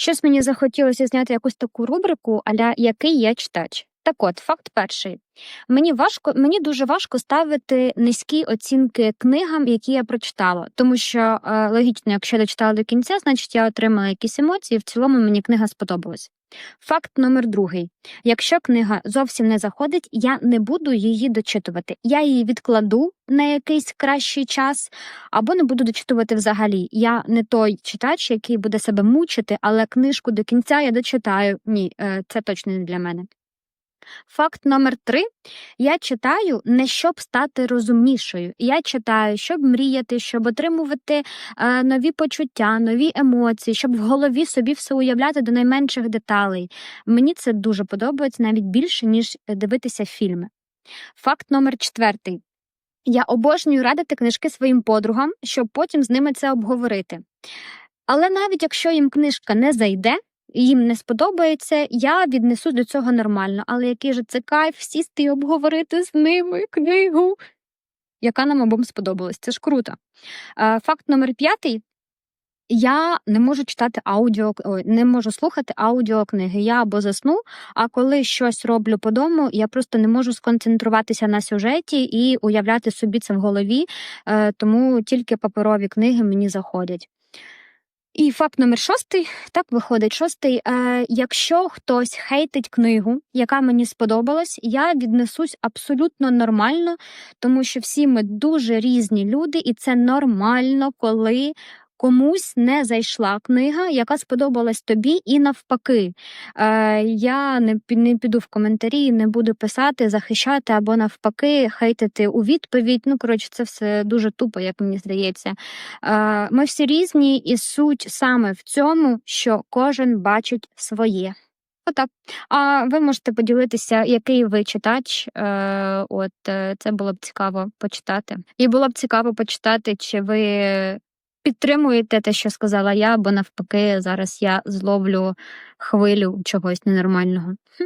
Щось мені захотілося зняти якусь таку рубрику, аля який я читач. Так от, факт перший. Мені важко, мені дуже важко ставити низькі оцінки книгам, які я прочитала, тому що е, логічно, якщо я дочитала до кінця, значить я отримала якісь емоції. В цілому мені книга сподобалась. Факт номер другий: якщо книга зовсім не заходить, я не буду її дочитувати. Я її відкладу на якийсь кращий час, або не буду дочитувати взагалі. Я не той читач, який буде себе мучити, але книжку до кінця я дочитаю. Ні, е, це точно не для мене. Факт номер три: я читаю не щоб стати розумнішою. Я читаю, щоб мріяти, щоб отримувати е, нові почуття, нові емоції, щоб в голові собі все уявляти до найменших деталей. Мені це дуже подобається навіть більше, ніж дивитися фільми. Факт номер четвертий. Я обожнюю радити книжки своїм подругам, щоб потім з ними це обговорити. Але навіть якщо їм книжка не зайде, їм не сподобається, я віднесу до цього нормально. Але який же це кайф сісти і обговорити з ними книгу, яка нам обом сподобалась. Це ж круто. Е, Факт номер п'ятий. Я не можу читати аудіо, не можу слухати аудіокниги. Я або засну, а коли щось роблю по дому, я просто не можу сконцентруватися на сюжеті і уявляти собі це в голові, е, тому тільки паперові книги мені заходять. І факт номер шостий, так виходить шостий. Е, якщо хтось хейтить книгу, яка мені сподобалась, я віднесусь абсолютно нормально, тому що всі ми дуже різні люди, і це нормально, коли комусь не зайшла книга, яка сподобалась тобі, і навпаки. Е, я не, не піду в коментарі, не буду писати, захищати або навпаки, хейтити у відповідь. Ну, коротше, це все дуже тупо, як мені здається. Е, Ми всі різні, і суть саме в цьому, що кожен бачить своє. Отак. А ви можете поділитися, який ви читач. Е, От е, це було б цікаво почитати. І було б цікаво почитати, чи ви підтримуєте те, що сказала я, або навпаки, зараз я зловлю хвилю чогось ненормального.